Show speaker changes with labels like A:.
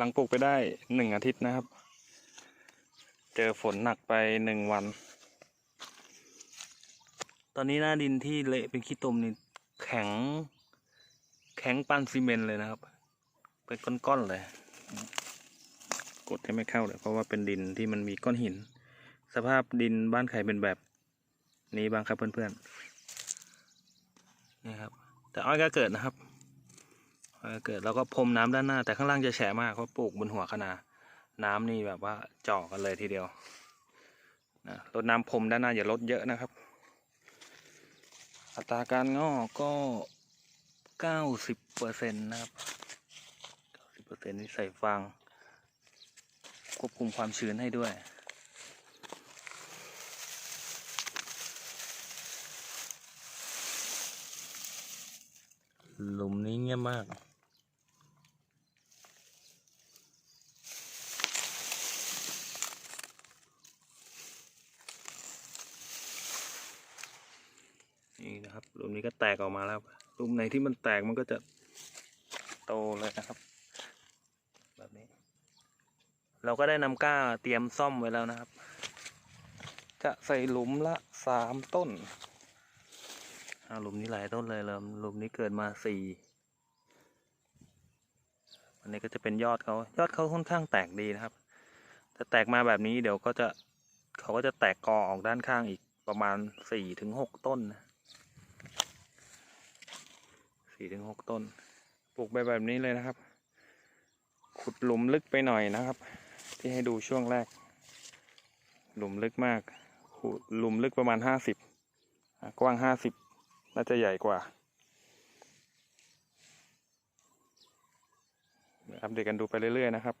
A: หลังปลูกไปได้หนึ่งอาทิตย์นะครับ เจอฝนหนักไปหนึ่งวัน ตอนนี้หน้าดินที่เละเป็นขี้ตมนี่แข็ง แข็งปานซีเมนต์เลยนะครับ เป็นก้อนๆเลย กดให้ไม่เข้าเลยเพราะว่าเป็นดินที่มันมีก้อนหิน สภาพดินบ้านใครเป็นแบบนี้บ้างครับเพื่อนๆนี่ครับ แต่อ้อยก็เกิดนะครับ เกิดแล้วก็พรมน้ำด้านหน้าแต่ข้างล่างจะแฉะมากเพราะปลูกบนหัวคะนา น้ำนี่แบบว่าเจาะกันเลยทีเดียวนะลดน้ำพรมด้านหน้าอย่าลดเยอะนะครับ อัตราการงอกก็เก้าสิบเปอร์เซ็นต์นะครับเก้าสิบเปอร์เซ็นต์นี่ใส่ฟางควบคุมความชื้นให้ด้วยหลุมนี้เงียบมาก นี่นะครับหลุมนี้ก็แตกออกมาแล้วหลุมไหนที่มันแตกมันก็จะโตเลยนะครับ แบบนี้ เราก็ได้นำก้าเตรียมซ่อมไว้แล้วนะครับ จะใส่หลุมละสามต้นอาหลุมนี้หลายต้นเลยเลยหลุมนี้เกิดมาสี่อันนี้ก็จะเป็นยอดเขายอดเขาค่อนข้างแตกดีนะครับแต่แตกมาแบบนี้เดี๋ยวก็จะเขาก็จะแตกกอออกด้านข้างอีกประมาณสี่ถึงหกต้นนะ สี่ถึงหกต้น ปลูกไปแบบนี้เลยนะครับ ขุดหลุมลึกไปหน่อยนะครับ ที่ให้ดูช่วงแรก หลุมลึกมาก ขุดหลุมลึกประมาณห้าสิบกว้างห้าสิบน่าจะใหญ่กว่าอัปเดตกันดูไปเรื่อยๆนะครับ